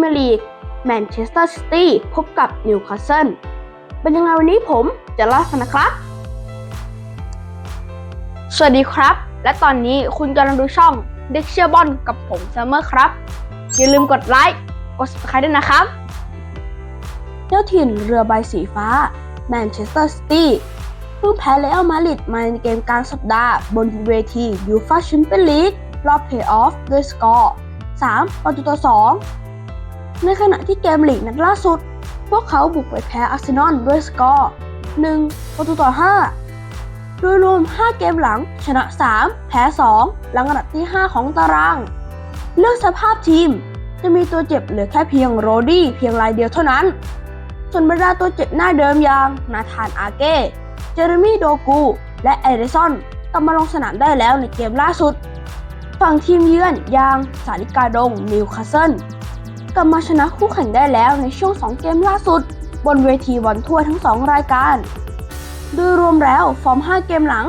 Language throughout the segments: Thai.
เมียร์ลีกแมนเชสเตอร์ซิตี้พบกับนิวคาสเซิลเป็นยังไงวันนี้ผมจะเล่าให้ฟังนะครับ สวัสดีครับ และตอนนี้คุณกำลังดูช่องเด็กเชียร์บอลกับผมซัมเมอร์ครับ อย่าลืมกดไลค์กด subscribe ด้วยนะครับเจ้าถิ่นเรือใบสีฟ้าแมนเชสเตอร์ซิตี้เพิ่งแพ้เรอัลมาดริดมาในเกมกลางสัปดาห์บนเวทียูฟาแชมเปี้ยนลีกรอบเพลย์ออฟด้วยสกอร์3ประตูต่อ2 ในขณะที่เกมลีกนัดล่าสุด พวกเขาบุกไปแพ้อาร์เซนอลด้วยสกอร์ 1 ประตูต่อ 5 โดยรวม 5 เกมหลังชนะ 3 แพ้ 2 หลังอันดับที่ 5 ของตารางเรื่องสภาพทีมจะมีตัวเจ็บเหลือแค่เพียงโรดี้เพียงรายเดียวเท่านั้น ส่วนบรรดาตัวเจ็บหน้าเดิมอย่างนาธานอาเก้ เจอร์มี่โดกู และเอเดสันกลับมาลงสนามได้แล้วในเกมล่าสุด ฝั่งทีมเยือนอย่างสาริกาดงนิวคาสเซิล กลับมาชนะคู่แข่งได้แล้วในช่วง 2 เกมล่าสุด บนเวทีบอลถ้วทั้ง 2 รายการ โดยรวมแล้วฟอร์ม 5 เกมหลัง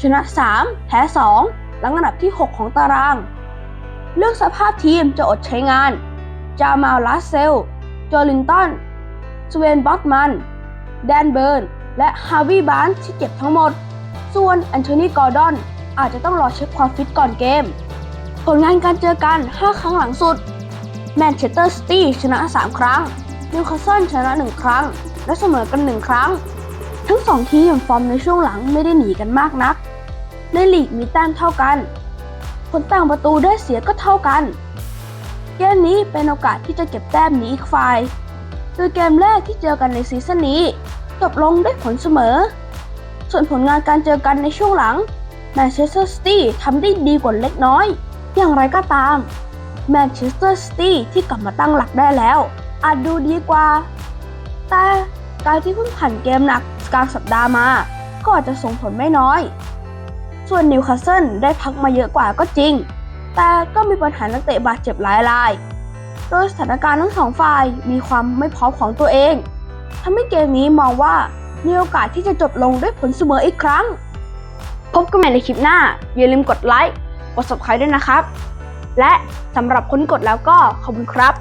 ชนะ 3 แพ้ 2 หลังอันดับที่ 6 ของตาราง เลือกสภาพทีมจะอดใช้งาน จามาลลาสเซลโจลินตัน สเวนบอตมัน แดนเบิร์น และฮาวิบานที่เจ็บทั้งหมด ส่วนแอนโทนีกอร์ดอนอาจจะต้องรอเช็คความฟิตก่อนเกม ผลงานการเจอกัน 5 ครั้งหลังสุด แมนเชสเตอร์ซิตี้ชนะ 3 ครั้ง นิวคาสเซิลชนะ 1 ครั้ง และเสมอกัน 1 ครั้ง ทั้ง2ทีมฟอร์มในช่วงหลังไม่ได้หนีกันมากนัก ในลีกมีแต้มเท่ากัน ผลต่างประตูได้เสียก็เท่ากัน เกมนี้เป็นโอกาสที่จะเก็บแต้มหนีอีกฝ่าย โดยเกมแรกที่เจอกันในซีซั่นนี้จบลงด้วยผลเสมอ ส่วนผลงานการเจอกันในช่วงหลังแมนเชสเตอร์ซิตี้ทำได้ดีกว่าเล็กน้อย อย่างไรก็ตาม แมนเชสเตอร์ซิตี้ที่กลับมาตั้งหลักได้แล้ว อาจดูดีกว่า แต่การที่เพิ่งผ่านเกมหนักกลางสัปดาห์มา ก็อาจจะส่งผลไม่น้อย ส่วนนิวคาสเซิลได้พักมาเยอะกว่าก็จริง แต่ก็มีปัญหานักเตะบาดเจ็บหลายราย โดยสถานการณ์ทั้งสองฝ่ายมีความไม่พร้อมของตัวเองทำให้เกมนี้มองว่ามีโอกาสที่จะจบลงด้วยผลเสมออีกครั้ง พบกันใหม่ในคลิปหน้า อย่าลืมกดไลค์ กด subscribe ด้วยนะครับ และสำหรับคนกดแล้วก็ขอบคุณครับ